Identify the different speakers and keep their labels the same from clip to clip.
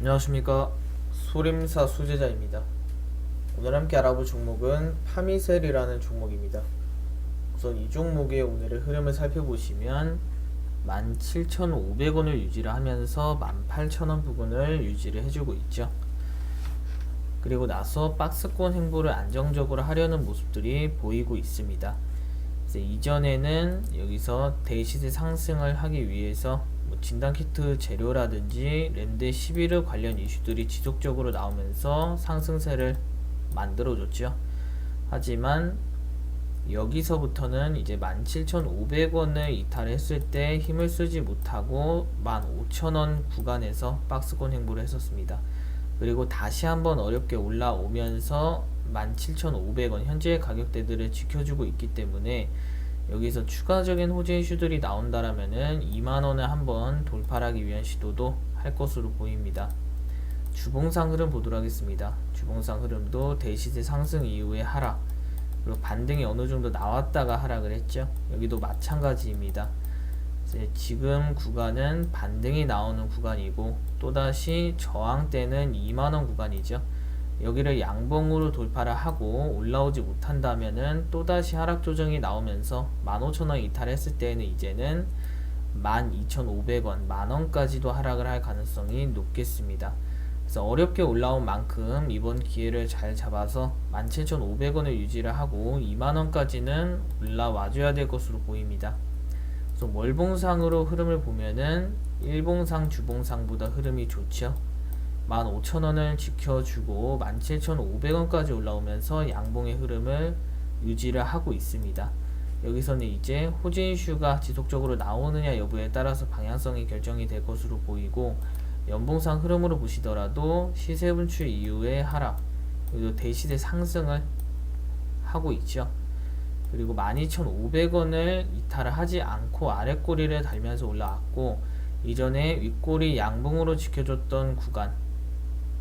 Speaker 1: 안녕하십니까. 소림사 수제자입니다. 오늘 함께 알아볼 종목은 파미셀이라는 종목입니다. 우선 이 종목의 오늘의 흐름을 살펴보시면 17,500원을 유지를 하면서 18,000원 부근을 유지를 해주고 있죠. 그리고 나서 박스권 행보를 안정적으로 하려는 모습들이 보이고 있습니다. 이전에는 여기서 데이시드 상승을 하기 위해서 뭐 진단키트 재료라든지 랜드 11을 관련 이슈들이 지속적으로 나오면서 상승세를 만들어줬죠. 하지만 여기서부터는 이제 17,500원을 이탈했을 때 힘을 쓰지 못하고 15,000원 구간에서 박스권 행보를 했었습니다. 그리고 다시 한번 어렵게 올라오면서 17,500원 현재의 가격대들을 지켜주고 있기 때문에 여기서 추가적인 호재 이슈들이 나온다라면은 2만원을 한번 돌파하기 위한 시도도 할 것으로 보입니다. 주봉상 흐름 보도록 하겠습니다. 주봉상 흐름도 대시세 상승 이후에 하락 그리고 반등이 어느 정도 나왔다가 하락을 했죠. 여기도 마찬가지입니다. 지금 구간은 반등이 나오는 구간이고 또다시 저항대는 2만원 구간이죠. 여기를 양봉으로 돌파를 하고 올라오지 못한다면은 또다시 하락 조정이 나오면서 15,000원 이탈했을 때는 이제는 12,500원, 만원까지도 하락을 할 가능성이 높겠습니다. 그래서 어렵게 올라온 만큼 이번 기회를 잘 잡아서 17,500원을 유지를 하고 2만원까지는 올라와줘야 될 것으로 보입니다. 그래서 월봉상으로 흐름을 보면은 일봉상, 주봉상보다 흐름이 좋죠. 15,000원을 지켜주고 17,500원까지 올라오면서 양봉의 흐름을 유지를 하고 있습니다. 여기서는 이제 호재 이슈가 지속적으로 나오느냐 여부에 따라서 방향성이 결정이 될 것으로 보이고 연봉상 흐름으로 보시더라도 시세 분출 이후에 하락 그리고 대시대 상승을 하고 있죠. 그리고 12,500원을 이탈을 하지 않고 아랫꼬리를 달면서 올라왔고 이전에 윗꼬리 양봉으로 지켜줬던 구간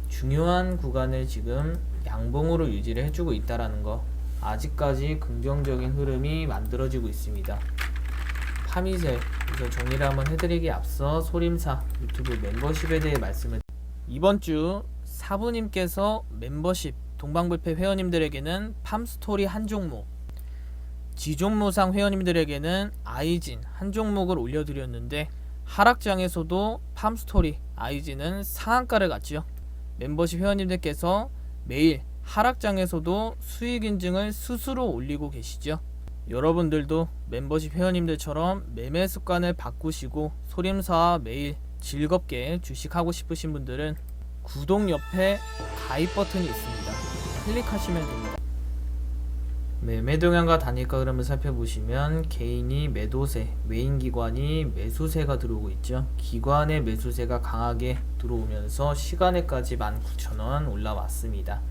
Speaker 1: 중요한 구간을 지금 양봉으로 유지를 해주고 있다라는 거 아직까지 긍정적인 흐름이 만들어지고 있습니다. 파미셀 우선 정리를 한번 해드리기 앞서 소림사 유튜브 멤버십에 대해 말씀을 이번 주 사부님께서 멤버십 동방불패 회원님들에게는 팜스토리 한 종목 지종모상 회원님들에게는 아이진 한 종목을 올려드렸는데 하락장에서도 팜스토리 아이진은 상한가를 갔죠. 멤버십 회원님들께서 매일 하락장에서도 수익 인증을 스스로 올리고 계시죠. 여러분들도 멤버십 회원님들처럼 매매 습관을 바꾸시고 소림사와 매일 즐겁게 주식하고 싶으신 분들은 구독 옆에 가입 버튼이 있습니다. 클릭하시면 됩니다. 네, 매도량과 단일가 흐름을 살펴보시면 개인이 매도세, 메인 기관이 매수세가 들어오고 있죠. 기관의 매수세가 강하게 들어오면서 시간에까지 19,000원 올라왔습니다.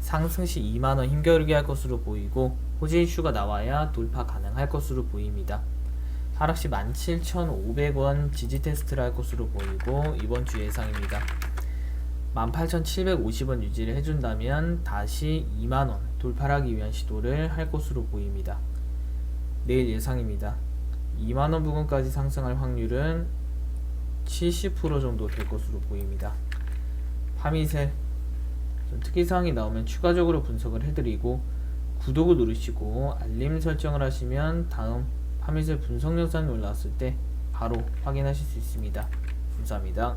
Speaker 1: 상승 시 2만원 힘겨루기 할 것으로 보이고 호재 이슈가 나와야 돌파 가능할 것으로 보입니다. 하락 시 17,500원 지지 테스트를 할 것으로 보이고 이번 주 예상입니다. 18,750원 유지를 해준다면 다시 2만원 돌파하기 위한 시도를 할 것으로 보입니다. 내일 예상입니다. 2만원 부근까지 상승할 확률은 70% 정도 될 것으로 보입니다. 파미셀 특이사항이 나오면 추가적으로 분석을 해드리고 구독을 누르시고 알림 설정을 하시면 다음 파미셀 분석 영상이 올라왔을 때 바로 확인하실 수 있습니다. 감사합니다.